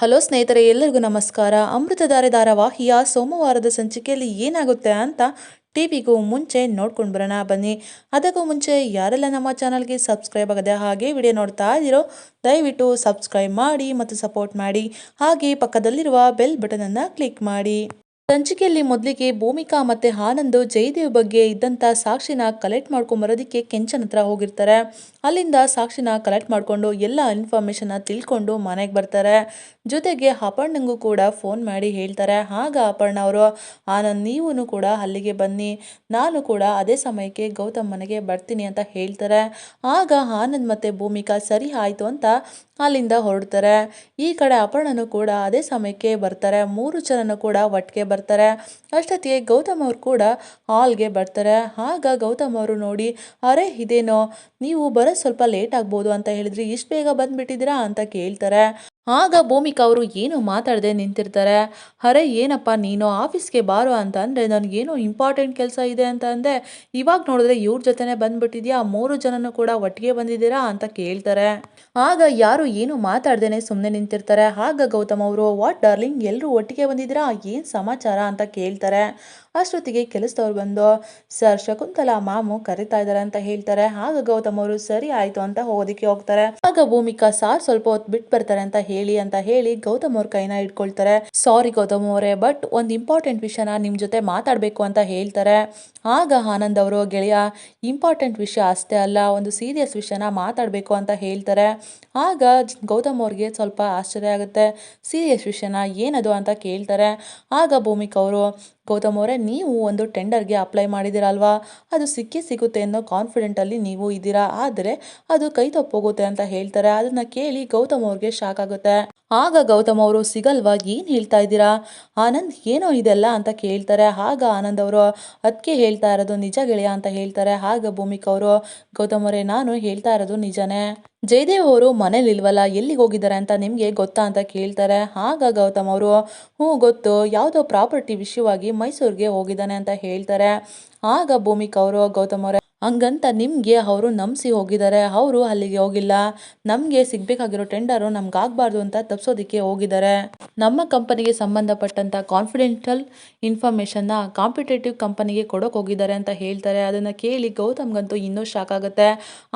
Hello ಸ್ನೇಹಿತರೆ, ಎಲ್ಲರಿಗೂ ನಮಸ್ಕಾರ. ಅಮೃತಧಾರೆ ಧಾರಾವಾಹಿಯ ಸೋಮವಾರದ ಸಂಚಿಕೆಯಲ್ಲಿ ಏನಾಗುತ್ತೆ ಅಂತ ಟಿ ವಿಗೂ ಮುಂಚೆ ನೋಡ್ಕೊಂಡು ಬರೋಣ, ಬನ್ನಿ. ಅದಕ್ಕೂ ಮುಂಚೆ ಯಾರೆಲ್ಲ ನಮ್ಮ ಚಾನಲ್ಗೆ ಸಬ್ಸ್ಕ್ರೈಬ್ ಆಗದೆ ಹಾಗೆ ವಿಡಿಯೋ ನೋಡ್ತಾ ಇದ್ದೀರೋ, ದಯವಿಟ್ಟು ಸಬ್ಸ್ಕ್ರೈಬ್ ಮಾಡಿ ಮತ್ತು ಸಪೋರ್ಟ್ ಮಾಡಿ. ಹಾಗೆ ಪಕ್ಕದಲ್ಲಿರುವ ಬೆಲ್ ಬಟನನ್ನು ಕ್ಲಿಕ್ ಮಾಡಿ. ಸಂಚಿಕೆಯಲ್ಲಿ ಮೊದಲಿಗೆ ಭೂಮಿಕಾ ಮತ್ತೆ ಆನಂದ್ ಜಯದೇವ್ ಬಗ್ಗೆ ಇದ್ದಂಥ ಸಾಕ್ಷಿನ ಕಲೆಕ್ಟ್ ಮಾಡ್ಕೊಂಬರೋದಕ್ಕೆ ಕೆಂಚನ ಹತ್ರ ಹೋಗಿರ್ತಾರೆ. ಅಲ್ಲಿಂದ ಸಾಕ್ಷಿನ ಕಲೆಕ್ಟ್ ಮಾಡಿಕೊಂಡು ಎಲ್ಲ ಇನ್ಫಾರ್ಮೇಷನ್ನ ತಿಳ್ಕೊಂಡು ಮನೆಗೆ ಬರ್ತಾರೆ. ಜೊತೆಗೆ ಅಪರ್ಣಂಗೂ ಕೂಡ ಫೋನ್ ಮಾಡಿ ಹೇಳ್ತಾರೆ. ಆಗ ಅಪರ್ಣ ಅವರು, ಆನಂದ್ ನೀವು ಕೂಡ ಅಲ್ಲಿಗೆ ಬನ್ನಿ. ನಾನು ಕೂಡ ಅದೇ ಸಮಯಕ್ಕೆ ಗೌತಮ್ ಮನೆಗೆ ಬರ್ತೀನಿ ಅಂತ ಹೇಳ್ತಾರೆ. ಆಗ ಆನಂದ್ ಮತ್ತೆ ಭೂಮಿಕಾ, ಸರಿ, ಆಯಿತು ಅಂತ ಅಲ್ಲಿಂದ ಹೊರಡ್ತಾರೆ. ಈ ಕಡೆ ಅಪರ್ಣನು ಕೂಡ ಅದೇ ಸಮಯಕ್ಕೆ ಬರ್ತಾರೆ. ಮೂರು ಜನನು ಕೂಡ ಒಟ್ಟಿಗೆ ಬರ್ತಾರೆ. ಅಷ್ಟೊತ್ತಿಗೆ ಗೌತಮ್ ಅವರು ಕೂಡ ಹಾಲ್ಗೆ ಬರ್ತಾರೆ. ಆಗ ಗೌತಮ್ ಅವರು ನೋಡಿ, ಅರೆ, ಇದೇನೋ? ನೀವು ಬರೋ ಸ್ವಲ್ಪ ಲೇಟ್ ಆಗ್ಬೋದು ಅಂತ ಹೇಳಿದ್ರಿ. ಇಷ್ಟು ಬೇಗ ಬಂದುಬಿಟ್ಟಿದ್ದೀರಾ? ಅಂತ ಕೇಳ್ತಾರೆ. ಆಗ ಭೂಮಿಕಾ ಅವರು ಏನು ಮಾತಾಡದೆ ನಿಂತಿರ್ತಾರೆ? ಅರೆ, ಏನಪ್ಪ ನೀನು? ಆಫೀಸ್ಗೆ ಬಾರೋ ಅಂತ ಅಂದರೆ ನನಗೇನೋ ಇಂಪಾರ್ಟೆಂಟ್ ಕೆಲಸ ಇದೆ ಅಂತ ಅಂದೆ. ಇವಾಗ ನೋಡಿದ್ರೆ ಇವ್ರ ಜೊತೆನೇ ಬಂದುಬಿಟ್ಟಿದ್ಯಾ? ಮೂರು ಜನನೂ ಕೂಡ ಒಟ್ಟಿಗೆ ಬಂದಿದ್ದೀರಾ? ಅಂತ ಕೇಳ್ತಾರೆ. ಆಗ ಯಾರು ಏನು ಮಾತಾಡ್ದೇನೆ ಸುಮ್ಮನೆ ನಿಂತಿರ್ತಾರೆ. ಆಗ ಗೌತಮ್ ಅವರು, ವಾಟ್ ಡಾರ್ಲಿಂಗ್? ಎಲ್ಲರೂ ಒಟ್ಟಿಗೆ ಬಂದಿದ್ದೀರಾ? ಏನು ಸಮಾಚಾರ? ಅಂತ ಕೇಳ್ತಾರೆ. ಅಷ್ಟೊತ್ತಿಗೆ ಕೆಲಸದವ್ರು ಬಂದು, ಸರ್, ಶಕುಂತಲಾ ಮಾಮು ಕರಿತಾ ಇದ್ದಾರೆ ಅಂತ ಹೇಳ್ತಾರೆ. ಆಗ ಗೌತಮ್ ಅವರು, ಸರಿ ಆಯ್ತು ಅಂತ ಹೋಗೋದಿಕ್ಕೆ ಹೋಗ್ತಾರೆ. ಆಗ ಭೂಮಿಕಾ, ಸಾರ್ ಸ್ವಲ್ಪ ಹೊತ್ತು ಬಿಟ್ಟು ಬರ್ತಾರೆ ಅಂತ ಹೇಳಿ ಅಂತ ಹೇಳಿ ಗೌತಮ್ ಅವ್ರ ಕೈನ ಇಟ್ಕೊಳ್ತಾರೆ ಸಾರಿ ಗೌತಮ್ ಅವರೇ, ಬಟ್ ಒಂದು ಇಂಪಾರ್ಟೆಂಟ್ ವಿಷಯನ ನಿಮ್ಮ ಜೊತೆ ಮಾತಾಡಬೇಕು ಅಂತ ಹೇಳ್ತಾರೆ. ಆಗ ಆನಂದ್ ಅವರು, ಗೆಳೆಯ ಇಂಪಾರ್ಟೆಂಟ್ ವಿಷಯ ಅಷ್ಟೇ ಅಲ್ಲ, ಒಂದು ಸೀರಿಯಸ್ ವಿಷಯನ ಮಾತಾಡಬೇಕು ಅಂತ ಹೇಳ್ತಾರೆ. ಆಗ ಗೌತಮ್ ಅವ್ರಿಗೆ ಸ್ವಲ್ಪ ಆಶ್ಚರ್ಯ ಆಗುತ್ತೆ. ಸೀರಿಯಸ್ ವಿಷಯನ ಏನದು ಅಂತ ಕೇಳ್ತಾರೆ. ಆಗ ಭೂಮಿಕ್ ಅವರು, ಗೌತಮ್ ಅವರೇ, ನೀವು ಒಂದು ಟೆಂಡರ್ಗೆ ಅಪ್ಲೈ ಮಾಡಿದ್ದೀರಲ್ವಾ? ಅದು ಸಿಕ್ಕೇ ಸಿಗುತ್ತೆ ಅನ್ನೋ ಕಾನ್ಫಿಡೆಂಟಲ್ಲಿ ನೀವು ಇದ್ದೀರಾ? ಆದರೆ ಅದು ಕೈ ತಪ್ಪೋಗುತ್ತೆ ಅಂತ ಹೇಳ್ತಾರೆ. ಅದನ್ನ ಕೇಳಿ ಗೌತಮ್ ಅವ್ರಿಗೆ ಶಾಕ್ ಆಗುತ್ತೆ. ಆಗ ಗೌತಮ್ ಅವರು ಸಿಗಲ್ವಾ? ಏನು ಹೇಳ್ತಾ ಇದ್ದೀರಾ? ಆನಂದ್ ಏನೋ ಇದೆಲ್ಲ ಅಂತ ಕೇಳ್ತಾರೆ. ಆಗ ಆನಂದ್ ಅವರು ಅದಕ್ಕೆ ಹೇಳ್ತಾ ಇರೋದು ನಿಜ ಗೆಳೆಯ ಅಂತ ಹೇಳ್ತಾರೆ. ಆಗ ಭೂಮಿಕ ಅವರು, ಗೌತಮ್ ಅವರೇ, ನಾನು ಹೇಳ್ತಾ ಇರೋದು ನಿಜನೇ. ಜಯದೇವ್ ಅವರು ಮನೇಲಿ ಇಲ್ವಲ್ಲ, ಎಲ್ಲಿಗೆ ಹೋಗಿದ್ದಾರೆ ಅಂತ ನಿಮಗೆ ಗೊತ್ತಾ ಅಂತ ಕೇಳ್ತಾರೆ. ಆಗ ಗೌತಮ್ ಅವರು, ಹ್ಞೂ ಗೊತ್ತು, ಯಾವುದೋ ಪ್ರಾಪರ್ಟಿ ವಿಷಯವಾಗಿ ಮೈಸೂರಿಗೆ ಹೋಗಿದ್ದಾನೆ ಅಂತ ಹೇಳ್ತಾರೆ. ಆಗ ಭೂಮಿಕ ಅವರು, ಗೌತಮ್ ಅವರೇ ಹಂಗಂತ ನಿಮಗೆ ಅವರು ನಂಬಿಸಿ ಹೋಗಿದ್ದಾರೆ ಅವರು ಅಲ್ಲಿಗೆ ಹೋಗಿಲ್ಲ. ನಮಗೆ ಸಿಗಬೇಕಾಗಿರೋ ಟೆಂಡರು ನಮಗಾಗಬಾರ್ದು ಅಂತ ತಪ್ಪಿಸೋದಕ್ಕೆ ಹೋಗಿದ್ದಾರೆ ನಮ್ಮ ಕಂಪನಿಗೆ ಸಂಬಂಧಪಟ್ಟಂಥ ಕಾನ್ಫಿಡೆಂಟಲ್ ಇನ್ಫಾರ್ಮೇಷನ್ನ ಕಾಂಪಿಟೇಟಿವ್ ಕಂಪನಿಗೆ ಕೊಡೋಕೆ ಹೋಗಿದ್ದಾರೆ ಅಂತ ಹೇಳ್ತಾರೆ. ಅದನ್ನು ಕೇಳಿ ಗೌತಮ್ಗಂತೂ ಇನ್ನೂ ಶಾಕ್ ಆಗುತ್ತೆ.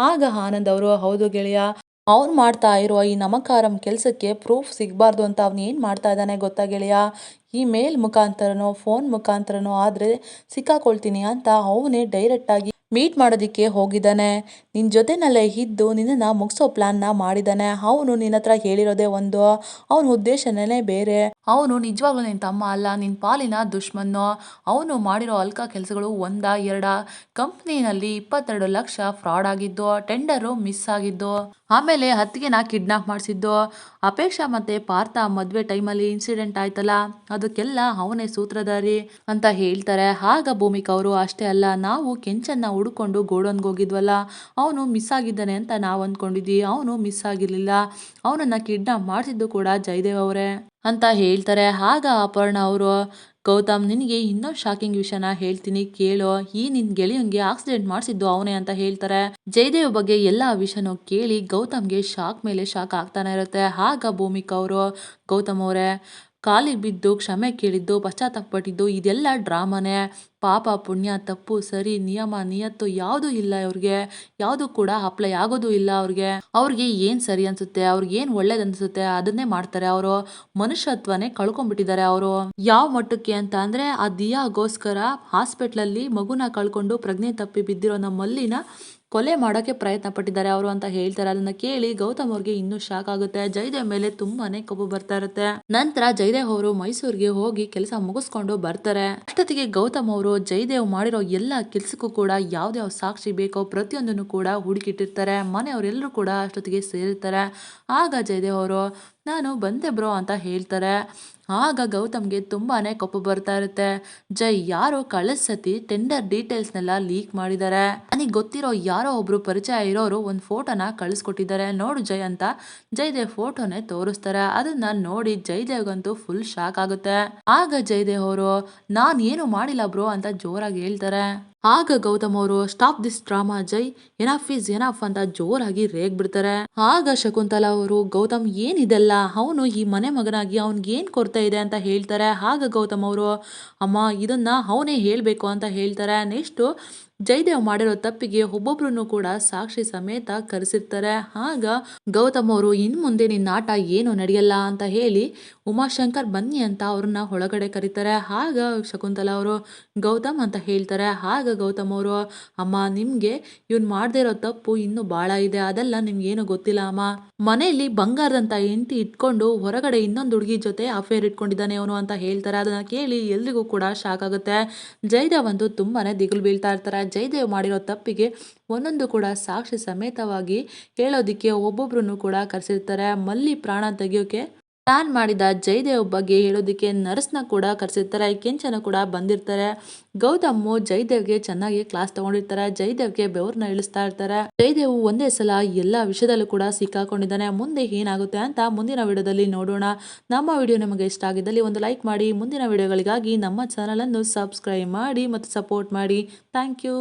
ಆಗ ಆನಂದ್ ಅವರು, ಹೌದು ಗೆಳೆಯ, ಅವ್ನು ಮಾಡ್ತಾ ಇರುವ ಈ ನಮಕಾರಂ ಕೆಲಸಕ್ಕೆ ಪ್ರೂಫ್ ಸಿಗಬಾರ್ದು ಅಂತ ಅವ್ನು ಏನು ಮಾಡ್ತಾ ಇದ್ದಾನೆ ಗೊತ್ತಾ ಗೆಳೆಯ? ಈ ಮೇಲ್ ಮುಖಾಂತರನೋ ಫೋನ್ ಮುಖಾಂತರನೋ ಆದರೆ ಸಿಕ್ಕಾಕೊಳ್ತೀನಿ ಅಂತ ಅವನೇ ಡೈರೆಕ್ಟಾಗಿ ಮೀಟ್ ಮಾಡೋದಕ್ಕೆ ಹೋಗಿದ್ದಾನೆ. ನಿನ್ನ ಜೊತೆನಲ್ಲೇ ಇದ್ದು ನಿನ್ನನ್ನು ಮುಗಿಸೋ ಪ್ಲ್ಯಾನ್ನ ಮಾಡಿದ್ದಾನೆ. ಅವನು ನಿನ್ನ ಹತ್ರ ಹೇಳಿರೋದೇ ಒಂದು. ಅವನ ಉದ್ದೇಶನೇ ಬೇರೆ. ಅವನು ನಿಜವಾಗ್ಲೂ ನಿನ್ನ ತಮ್ಮ ಅಲ್ಲ. ನಿನ್ನ ಪಾಲಿನ ದುಶ್ಮನ್ನು. ಅವನು ಮಾಡಿರೋ ಅಲ್ಕ ಕೆಲಸಗಳು ಒಂದ ಎರಡ. ಕಂಪ್ನಿನಲ್ಲಿ ಇಪ್ಪತ್ತೆರಡು ಲಕ್ಷ ಫ್ರಾಡ್ ಆಗಿದ್ದು, ಟೆಂಡರು ಮಿಸ್ ಆಗಿದ್ದು, ಆಮೇಲೆ ಹತ್ತಿಗೆನ ಕಿಡ್ನಾಪ್ ಮಾಡಿಸಿದ್ದು. ಅಪೇಕ್ಷಾ ಮತ್ತೆ ಪಾರ್ಥ ಮದುವೆ ಟೈಮಲ್ಲಿ ಇನ್ಸಿಡೆಂಟ್ ಆಯ್ತಲ್ಲ? ಅದಕ್ಕೆಲ್ಲ ಅವನೇ ಸೂತ್ರಧಾರಿ ಅಂತ ಹೇಳ್ತಾರೆ. ಆಗ ಭೂಮಿಕಾ ಅವರು, ಅಷ್ಟೇ ಅಲ್ಲ, ನಾವು ಕೆಂಚನ್ನ ಹುಡ್ಕೊಂಡು ಗೋಡನ್ಗೆ ಹೋಗಿದ್ವಲ್ಲ, ಅವನು ಮಿಸ್ ಆಗಿದ್ದಾನೆ ಅಂತ ನಾವು ಅಂದ್ಕೊಂಡಿದ್ವಿ. ಅವನು ಮಿಸ್ ಆಗಿರಲಿಲ್ಲ. ಅವನನ್ನು ಕಿಡ್ನಾಪ್ ಮಾಡಿಸಿದ್ದು ಕೂಡ ಜಯದೇವ್ ಅವರೇ ಅಂತ ಹೇಳ್ತಾರೆ. ಆಗ ಅಪರ್ಣ ಅವರು, ಗೌತಮ್ ನಿನಗೆ ಇನ್ನೊಂದು ಶಾಕಿಂಗ್ ವಿಷಯನ ಹೇಳ್ತೀನಿ, ಕೇಳು. ಈ ನಿನ್ನ ಗೆಳೆಯಂಗೆ ಆಕ್ಸಿಡೆಂಟ್ ಮಾಡಿಸಿದ್ದು ಅವನೇ ಅಂತ ಹೇಳ್ತಾರೆ. ಜಯದೇವ್ ಬಗ್ಗೆ ಎಲ್ಲ ವಿಷಯನೂ ಕೇಳಿ ಗೌತಮ್ಗೆ ಶಾಕ್ ಮೇಲೆ ಶಾಕ್ ಆಗ್ತಾನೆ ಇರುತ್ತೆ. ಆಗ ಭೂಮಿಕಾ ಅವರು, ಗೌತಮ್ ಅವರೇ ಕಾಲಿಗೆ ಬಿದ್ದು ಕ್ಷಮೆ ಕೇಳಿದ್ದು, ಪಶ್ಚಾತ್ತಾಪಪಟ್ಟಿದ್ದು, ಇದೆಲ್ಲ ಡ್ರಾಮಾನೇ. ಪಾಪ, ಪುಣ್ಯ, ತಪ್ಪು, ಸರಿ, ನಿಯಮ, ನಿಯತ್ತು ಯಾವುದು ಇಲ್ಲ ಅವ್ರಿಗೆ ಯಾವುದು ಕೂಡ ಅಪ್ಲೈ ಆಗೋದು ಇಲ್ಲ ಅವ್ರಿಗೆ. ಅವ್ರಿಗೆ ಏನು ಸರಿ ಅನ್ಸುತ್ತೆ? ಅವ್ರಿಗೆ ಏನು ಒಳ್ಳೇದು ಅನ್ಸುತ್ತೆ? ಅದನ್ನೇ ಮಾಡ್ತಾರೆ ಅವರು. ಮನುಷ್ಯತ್ವನೇ ಕಳ್ಕೊಂಡ್ಬಿಟ್ಟಿದ್ದಾರೆ ಅವರು. ಯಾವ ಮಟ್ಟಕ್ಕೆ ಅಂತ ಅಂದ್ರೆ, ಆ ದಿಯಾಗೋಸ್ಕರ ಹಾಸ್ಪಿಟ್ಲಲ್ಲಿ ಮಗುನ ಕಳ್ಕೊಂಡು ಪ್ರಜ್ಞೆ ತಪ್ಪಿ ಬಿದ್ದಿರೋ ನಮ್ಮ ಮಲ್ಲಿನ ಕೊಲೆ ಮಾಡೋಕ್ಕೆ ಪ್ರಯತ್ನ ಪಟ್ಟಿದ್ದಾರೆ. ಅವರು ಅಂತ ಹೇಳ್ತಾರೆ, ಅದನ್ನ ಕೇಳಿ ಗೌತಮ್ ಅವ್ರಿಗೆ ಇನ್ನೂ ಶಾಕ್ ಆಗುತ್ತೆ. ಜಯದೇವ್ ಮೇಲೆ ತುಂಬಾನೇ ಕಬ್ಬು ಬರ್ತಾ ಇರುತ್ತೆ. ನಂತರ ಜಯದೇವ್ ಅವರು ಮೈಸೂರಿಗೆ ಹೋಗಿ ಕೆಲಸ ಮುಗಿಸ್ಕೊಂಡು ಬರ್ತಾರೆ. ಅಷ್ಟೊತ್ತಿಗೆ ಗೌತಮ್ ಅವರು ಜಯದೇವ್ ಮಾಡಿರೋ ಎಲ್ಲಾ ಕೆಲಸಕ್ಕೂ ಕೂಡ ಯಾವ್ದಾವ್ ಸಾಕ್ಷಿ ಬೇಕೋ ಪ್ರತಿಯೊಂದನ್ನು ಕೂಡ ಹುಡುಕಿಟ್ಟಿರ್ತಾರೆ. ಮನೆಯವರೆಲ್ಲರೂ ಕೂಡ ಅಷ್ಟೊತ್ತಿಗೆ ಸೇರಿರ್ತಾರೆ. ಆಗ ಜಯದೇವ್ ಅವರು ನಾನು ಬಂದೆ ಬ್ರೋ ಅಂತ ಹೇಳ್ತಾರೆ. ಆಗ ಗೌತಮ್ಗೆ ತುಂಬಾ ಕೋಪ ಬರ್ತಾ ಇರುತ್ತೆ. ಜೈ ಯಾರೋ ಕಳೆದ ಟೆಂಡರ್ ಡೀಟೇಲ್ಸ್ನೆಲ್ಲ ಲೀಕ್ ಮಾಡಿದ್ದಾರೆ. ನನಗೆ ಗೊತ್ತಿರೋ ಯಾರೋ ಒಬ್ರು ಪರಿಚಯ ಇರೋರು ಒಂದು ಫೋಟೋನ ಕಳಿಸ್ಕೊಟ್ಟಿದ್ದಾರೆ. ನೋಡು ಜೈ ಅಂತ. ಜೈದೇವ್ ಫೋಟೋನೇ ತೋರಿಸ್ತಾರೆ. ಅದನ್ನ ನೋಡಿ ಜೈದೇವ್ಗಂತೂ ಫುಲ್ ಶಾಕ್ ಆಗುತ್ತೆ. ಆಗ ಜೈದೇವ್ ಅವರು, ನಾನು ಏನು ಮಾಡಿಲ್ಲ ಬ್ರೋ ಅಂತ ಜೋರಾಗಿ ಹೇಳ್ತಾರೆ. ಆಗ ಗೌತಮ್ ಅವರು stop this drama Jai. Enough is enough ಅಂತ ಜೋರಾಗಿ ರೇಗ್ ಬಿಡ್ತಾರೆ ಆಗ ಶಕುಂತಲಾ ಅವರು, ಗೌತಮ್ ಏನಿದೆಲ್ಲ ಅವನು ಈ ಮನೆ ಮಗನಾಗಿ ಅವ್ನಿಗೆ ಏನ್ ಕೊಡ್ತಾ ಇದೆ ಅಂತ ಹೇಳ್ತಾರೆ. ಆಗ ಗೌತಮ್ ಅವರು, ಅಮ್ಮ, ಇದನ್ನ ಅವನೇ ಹೇಳ್ಬೇಕು ಅಂತ ಹೇಳ್ತಾರೆ. ನೆಕ್ಸ್ಟ್ ಜಯದೇವ್ ಮಾಡಿರೋ ತಪ್ಪಿಗೆ ಒಬ್ಬೊಬ್ರು ಕೂಡ ಸಾಕ್ಷಿ ಸಮೇತ ಕರೆಸಿರ್ತಾರೆ. ಆಗ ಗೌತಮ್ ಅವರು, ಇನ್ ಮುಂದೆ ನಿನ್ನ ಆಟ ಏನು ನಡೆಯಲ್ಲ ಅಂತ ಹೇಳಿ ಉಮಾಶಂಕರ್ ಬನ್ನಿ ಅಂತ ಅವ್ರನ್ನ ಒಳಗಡೆ ಕರೀತಾರೆ. ಆಗ ಶಕುಂತಲಾ ಅವರು, ಗೌತಮ್ ಅಂತ ಹೇಳ್ತಾರೆ. ಆಗ ಗೌತಮ್ ಅವರು, ಅಮ್ಮ, ನಿಮ್ಗೆ ಇವ್ನು ಮಾಡದೇ ಇರೋ ತಪ್ಪು ಇನ್ನು ಬಹಳ ಇದೆ. ಅದೆಲ್ಲ ಏನು ಗೊತ್ತಿಲ್ಲ, ಅಮ್ಮ. ಮನೆಯಲ್ಲಿ ಬಂಗಾರದಂತ ಹೆಂಡತಿ ಇಟ್ಕೊಂಡು ಹೊರಗಡೆ ಇನ್ನೊಂದು ಹುಡುಗಿ ಜೊತೆ ಅಫೇರ್ ಇಟ್ಕೊಂಡಿದ್ದಾನೆ ಅವನು ಅಂತ ಹೇಳ್ತಾರೆ. ಅದನ್ನ ಕೇಳಿ ಎಲ್ರಿಗೂ ಕೂಡ ಶಾಕ್ ಆಗುತ್ತೆ. ಜಯದೇವ್ ಅಂತೂ ತುಂಬಾನೇ ದಿಗುಲು ಬೀಳ್ತಾ ಇರ್ತಾರೆ. ಜಯದೇವ್ ಮಾಡಿರೋ ತಪ್ಪಿಗೆ ಒಂದೊಂದು ಕೂಡ ಸಾಕ್ಷಿ ಸಮೇತವಾಗಿ ಹೇಳೋದಿಕ್ಕೆ ಒಬ್ಬೊಬ್ರನ್ನು ಕೂಡ ಕರೆಸಿರ್ತಾರೆ. ಮಲ್ಲಿ ಪ್ರಾಣ ತೆಗಿಯೋಕೆ ಪ್ಲಾನ್ ಮಾಡಿದ ಜಯದೇವ್ ಬಗ್ಗೆ ಹೇಳೋದಕ್ಕೆ ನರ್ಸ್ನ ಕೂಡ ಕರೆಸಿರ್ತಾರೆ, ಕೆಂಚನ ಕೂಡ ಬಂದಿರ್ತಾರೆ. ಗೌತಮ್ ಜಯದೇವ್ಗೆ ಚೆನ್ನಾಗಿ ಕ್ಲಾಸ್ ತಗೊಂಡಿರ್ತಾರೆ, ಜಯದೇವ್ಗೆ ಬೆವ್ರನ್ನ ಇಳಿಸ್ತಾ ಇರ್ತಾರೆ. ಜಯದೇವ್ ಒಂದೇ ಸಲ ಎಲ್ಲ ವಿಷಯದಲ್ಲೂ ಕೂಡ ಸಿಕ್ಕಾಕೊಂಡಿದ್ದಾನೆ. ಮುಂದೆ ಏನಾಗುತ್ತೆ ಅಂತ ಮುಂದಿನ ವಿಡಿಯೋದಲ್ಲಿ ನೋಡೋಣ. ನಮ್ಮ ವಿಡಿಯೋ ನಿಮಗೆ ಇಷ್ಟ ಆಗಿದ್ದಲ್ಲಿ ಒಂದು ಲೈಕ್ ಮಾಡಿ. ಮುಂದಿನ ವಿಡಿಯೋಗಳಿಗಾಗಿ ನಮ್ಮ ಚಾನಲನ್ನು ಸಬ್ಸ್ಕ್ರೈಬ್ ಮಾಡಿ ಮತ್ತು ಸಪೋರ್ಟ್ ಮಾಡಿ. Thank you